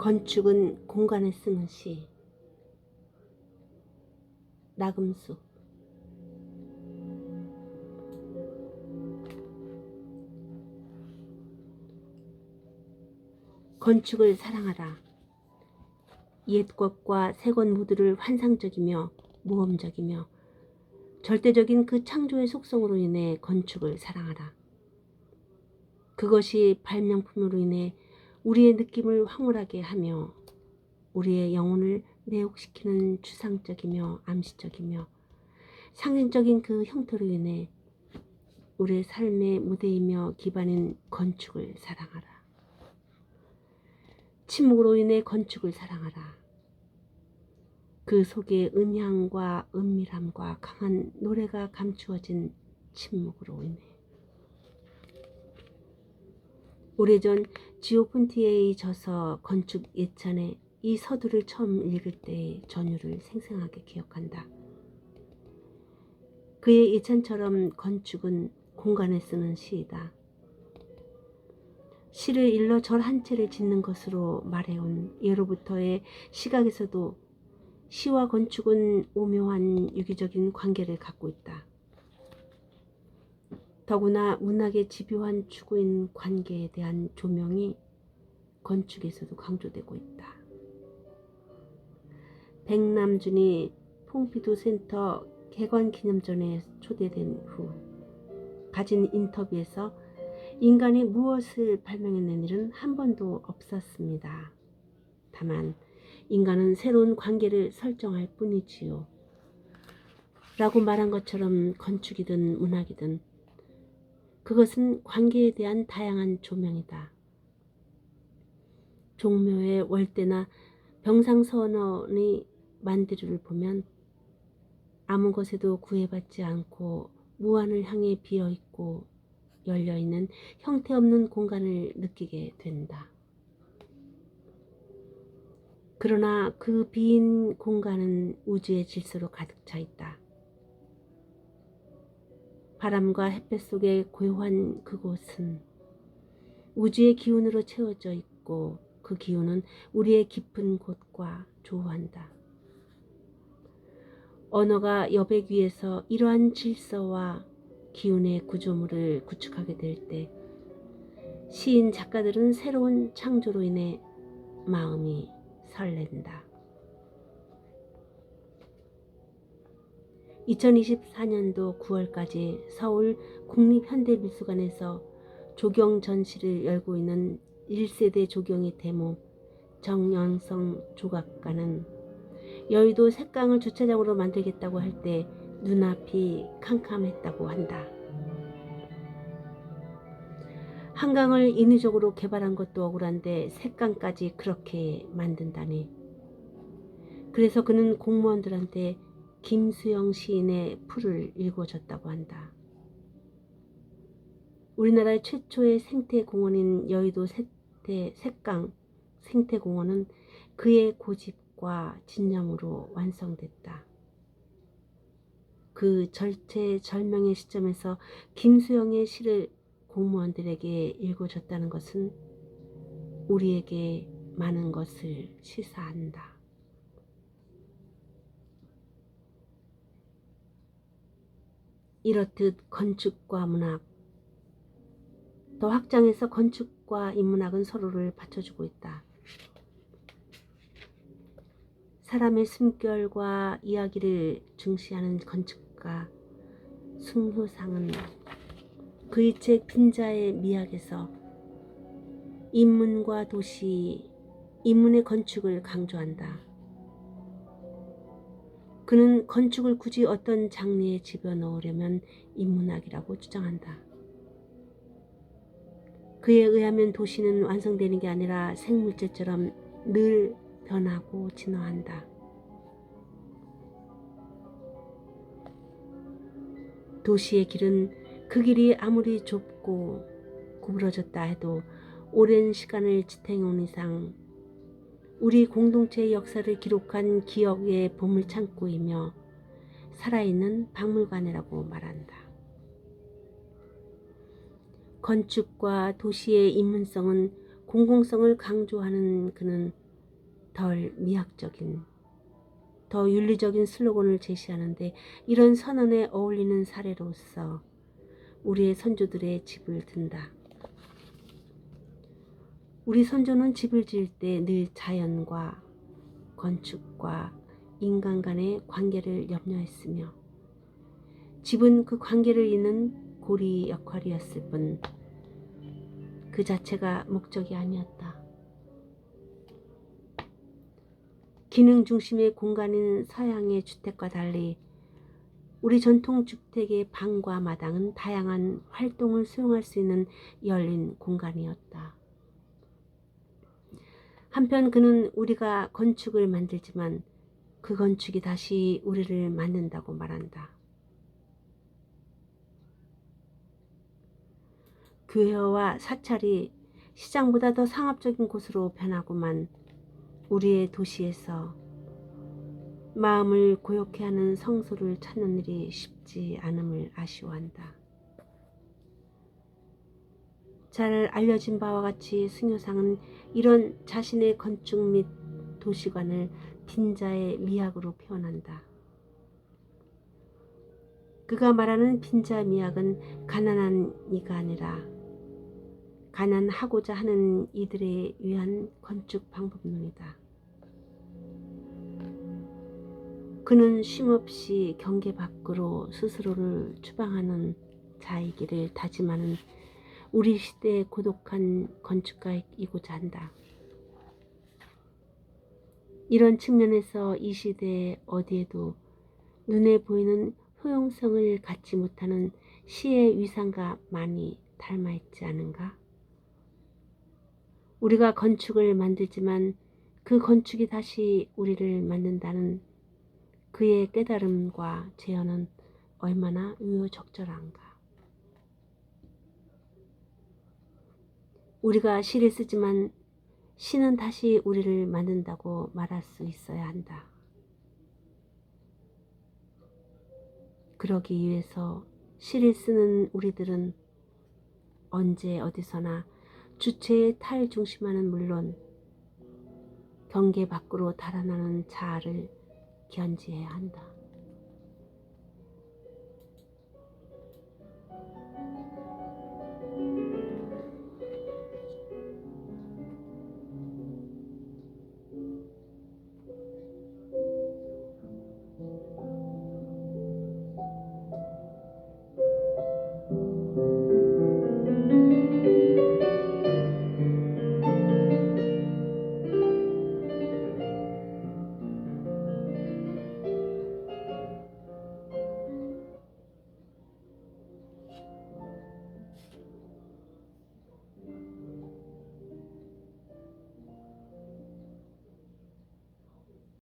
건축은 공간에 쓰는 시. 나금수. 건축을 사랑하라. 옛 것과 새 것 모두를 환상적이며 모험적이며 절대적인 그 창조의 속성으로 인해 건축을 사랑하라. 그것이 발명품으로 인해 우리의 느낌을 황홀하게 하며 우리의 영혼을 내혹시키는 추상적이며 암시적이며 상징적인 그 형태로 인해 우리의 삶의 무대이며 기반인 건축을 사랑하라. 침묵으로 인해 건축을 사랑하라. 그 속에 음향과 은밀함과 강한 노래가 감추어진 침묵으로 인해 오래전 지오폰티에의 저서 건축 예찬에 이 서두를 처음 읽을 때의 전율을 생생하게 기억한다. 그의 예찬처럼 건축은 공간에 쓰는 시이다. 시를 일러 절 한 채를 짓는 것으로 말해온 예로부터의 시각에서도 시와 건축은 오묘한 유기적인 관계를 갖고 있다. 더구나 문학의 집요한 추구인 관계에 대한 조명이 건축에서도 강조되고 있다. 백남준이 퐁피두 센터 개관 기념전에 초대된 후 가진 인터뷰에서 인간이 무엇을 발명해낸 일은 한 번도 없었습니다. 다만 인간은 새로운 관계를 설정할 뿐이지요. 라고 말한 것처럼 건축이든 문학이든 그것은 관계에 대한 다양한 조명이다. 종묘의 월대나 병상선언의 만들이를 보면 아무 것에도 구애받지 않고 무한을 향해 비어있고 열려있는 형태없는 공간을 느끼게 된다. 그러나 그 빈 공간은 우주의 질서로 가득 차 있다. 바람과 햇볕 속에 고요한 그곳은 우주의 기운으로 채워져 있고 그 기운은 우리의 깊은 곳과 조화한다. 언어가 여백 위에서 이러한 질서와 기운의 구조물을 구축하게 될 때 시인 작가들은 새로운 창조로 인해 마음이 설렌다. 2024년도 9월까지 서울 국립현대미술관에서 조경 전시를 열고 있는 1세대 조경의 대모 정연성 조각가는 여의도 색강을 주차장으로 만들겠다고 할 때 눈앞이 캄캄했다고 한다. 한강을 인위적으로 개발한 것도 억울한데 색강까지 그렇게 만든다니. 그래서 그는 공무원들한테 김수영 시인의 풀을 읽어줬다고 한다. 우리나라 최초의 생태공원인 여의도 세태, 색강 생태공원은 그의 고집과 진념으로 완성됐다. 그 절체절명의 시점에서 김수영의 시를 공무원들에게 읽어줬다는 것은 우리에게 많은 것을 시사한다. 이렇듯 건축과 문학, 더 확장해서 건축과 인문학은 서로를 받쳐주고 있다. 사람의 숨결과 이야기를 중시하는 건축가 승효상은 그의 책 빈자의 미학에서 인문과 도시, 인문의 건축을 강조한다. 그는 건축을 굳이 어떤 장르에 집어넣으려면 인문학이라고 주장한다. 그에 의하면 도시는 완성되는 게 아니라 생물체처럼 늘 변하고 진화한다. 도시의 길은 그 길이 아무리 좁고 구부러졌다 해도 오랜 시간을 지탱해온 이상 우리 공동체의 역사를 기록한 기억의 보물창고이며 살아있는 박물관이라고 말한다. 건축과 도시의 인문성은 공공성을 강조하는 그는 덜 미학적인, 더 윤리적인 슬로건을 제시하는데 이런 선언에 어울리는 사례로서 우리의 선조들의 집을 든다. 우리 선조는 집을 지을 때 늘 자연과 건축과 인간 간의 관계를 염려했으며 집은 그 관계를 잇는 고리 역할이었을 뿐 그 자체가 목적이 아니었다. 기능 중심의 공간인 서양의 주택과 달리 우리 전통 주택의 방과 마당은 다양한 활동을 수용할 수 있는 열린 공간이었다. 한편 그는 우리가 건축을 만들지만 그 건축이 다시 우리를 만든다고 말한다. 교회와 사찰이 시장보다 더 상업적인 곳으로 변하고만 우리의 도시에서 마음을 고요케 하는 성소를 찾는 일이 쉽지 않음을 아쉬워한다. 잘 알려진 바와 같이 승효상은 이런 자신의 건축 및 도시관을 빈자의 미학으로 표현한다. 그가 말하는 빈자 미학은 가난한 이가 아니라 가난하고자 하는 이들에 위한 건축 방법론이다. 그는 쉼없이 경계 밖으로 스스로를 추방하는 자이기를 다짐하는 우리 시대의 고독한 건축가이고자 한다. 이런 측면에서 이 시대에 어디에도 눈에 보이는 효용성을 갖지 못하는 시의 위상과 많이 닮아 있지 않은가? 우리가 건축을 만들지만 그 건축이 다시 우리를 만든다는 그의 깨달음과 재현은 얼마나 유효적절한가. 우리가 시를 쓰지만 시는 다시 우리를 만든다고 말할 수 있어야 한다. 그러기 위해서 시를 쓰는 우리들은 언제 어디서나 주체의 탈 중심화는 물론 경계 밖으로 달아나는 자아를 견지해야 한다.